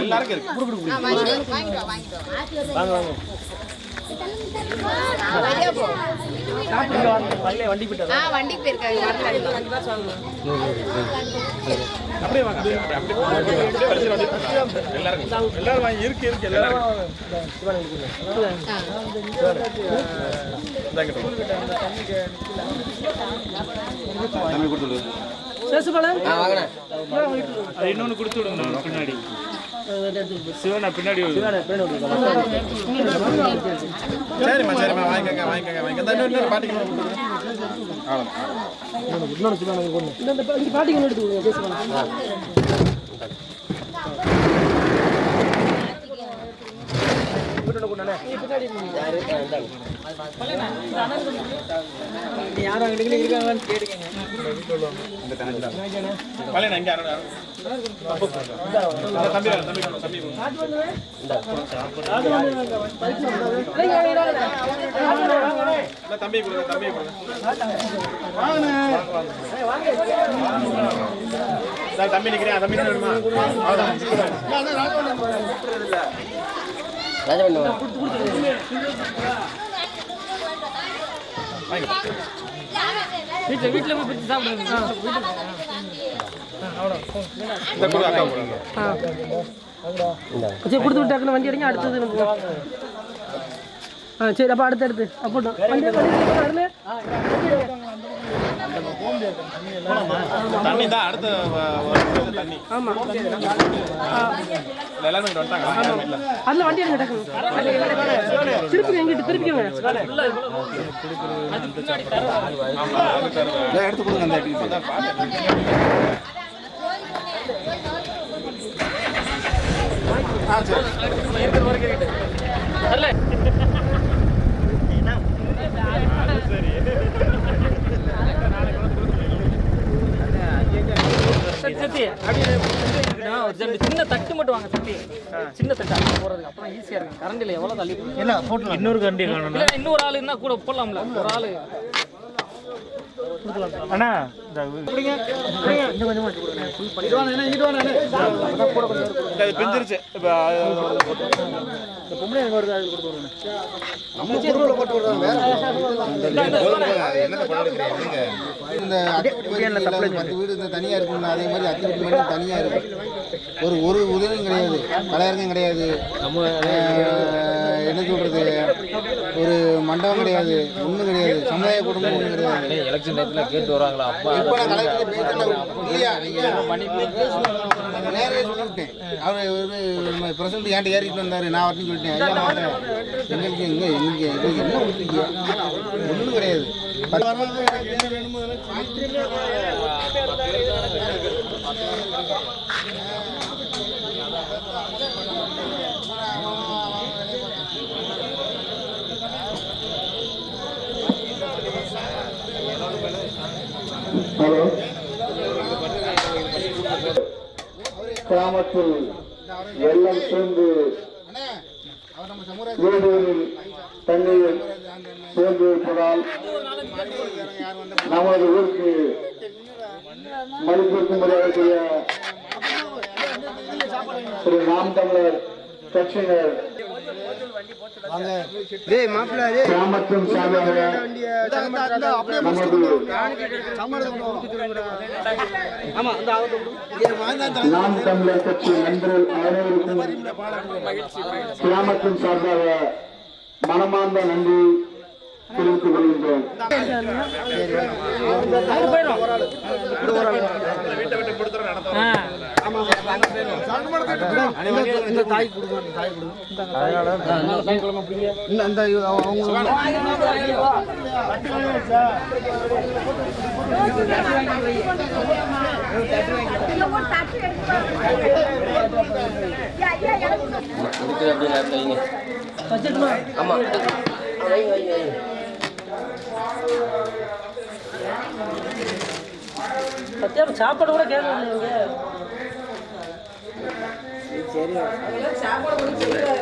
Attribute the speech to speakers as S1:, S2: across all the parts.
S1: எல்லாருக்கும் இருக்கு. வாங்க வாங்கி. இருக்கு இருக்கு எல்லாரும் இந்தாங்க தம்பி கொடுத்துடு
S2: அது இன்னொன்று கொடுத்து விடுங்க பின்னாடி சிவனா பின்னாடி
S1: சரிம்மா சரிம்மா வாங்கிக்கங்க வாங்கிக்கங்க வாங்கிக்க இந்த இன்னொரு இன்னொரு பாட்டிக்கு இன்னொரு கொடுத்துருங்க. அவ்வளவுதான் யாரும் இந்த தம்பி தம்பி தம்பி கொடுங்க தம்பி கொடுங்க தம்பி நிக்கிறேன் தம்பி வேணுமா அவ்வளவுதான்
S2: வீட்டில் வீட்டில் போய் பிடிச்சி சாப்பிடுங்க
S1: இந்த கொடு அக்கா கொடுங்க
S3: சரி கொடுத்து விட்டாக்குன்னு வண்டி அடிங்க அடுத்தது நம்ம ஆ சரி அப்போ அடுத்து அடுத்து அப்போ வண்டி வண்டி வரல
S1: தண்ணி. தான் அடுத்த தண்ணி இங்க வந்துட்டாங்க
S3: அதில் வண்டி எடுங்க டக்குனு திருப்பி எங்கிட்ட
S1: தருவேன் எடுத்து கொடுங்க அந்த ஆ சரி.
S2: சின்ன தட்டு மட்டும் வாங்க சத்தி சின்ன தட்டு அப்படியே போறதுக்கு அப்புறம் ஈஸியா இருக்கும். கரண்டில் எவ்வளவு தள்ளி போகும் இன்னொரு கண்டி இல்ல இன்னொரு ஆள் இருந்தா கூட போடலாம்ல. ஒரு ஆளு.
S4: அண்ணா
S1: அது பிஞ்சிருச்சு இப்போ
S5: இந்த இந்த தனியாக அதே மாதிரி அத்திப்பட்டி மட்டும் தனியாக இருக்கும் ஒரு ஒரு உதவியும் கிடையாது கலையரங்கம் கிடையாது என்ன சொல்றது? ஒரு மண்டபம் கிடையாது ஒன்றும் கிடையாது. சமுதாய குடும்பம் ஒன்றும் கிடையாது.
S6: எலெக்ஷன் டயத்துல கேட்டு வராங்களா? அப்பா
S5: இப்போ நான் கலெக்டர் இல்லையா? நேரே சொல்லிவிட்டேன் அவர் ஒரு பிரசிடண்ட் ஏன்ட்ட ஏறிட்டு வந்தார்? நான் வரணும்னு சொல்லிட்டேன். ஐயா வாங்க. எங்களுக்கு எங்க எங்க எங்களுக்கு என்ன கொடுத்துருக்கீங்க ஒன்றும் கிடையாது வர்றவங்க எனக்கு என்ன வேணுமோ அதெல்லாம்
S7: கிராமத்தில் வெள்ளம் சூழ்ந்து வீடுகளில் தண்ணீர் சேர்ந்து இருப்பதால் நமது ஊருக்கு மதிப்பிற்கு மரியாதைக்குரிய திரு நாம் தமிழர் கட்சியினர் கிராமத்தின் சார்பாக நமது நாம் தமிழர் கட்சி நண்பர்கள் அனைவருக்கும் கிராமத்தின் சார்பாக மனமார்ந்த நன்றி தெரிவித்துக் கொள்கின்றோம்
S1: ஆமா வைங்க வைங்க சாப்பாடு கூட கேட்க நடத்தும்
S8: தட்டு எடுத்து
S6: இதுக்கு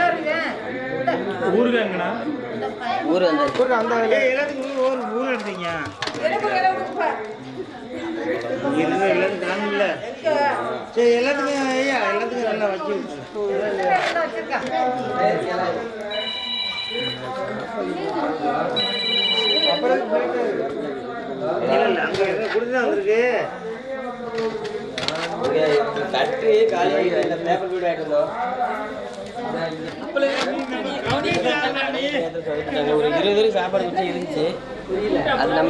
S6: அப்படி நேரத்தில் வைங்க
S4: வச்சிட்டுமா
S6: ஆமாம் வைங்க வைங்க வைங்க
S4: பத்தியா சாப்பாடு கூட கேட்கல இவங்க
S6: ஊர் அந்த கட்டு காலி பேப்பர் வீடு ஒரு இருபது சாப்பாடு இருந்துச்சு. அது நம்ம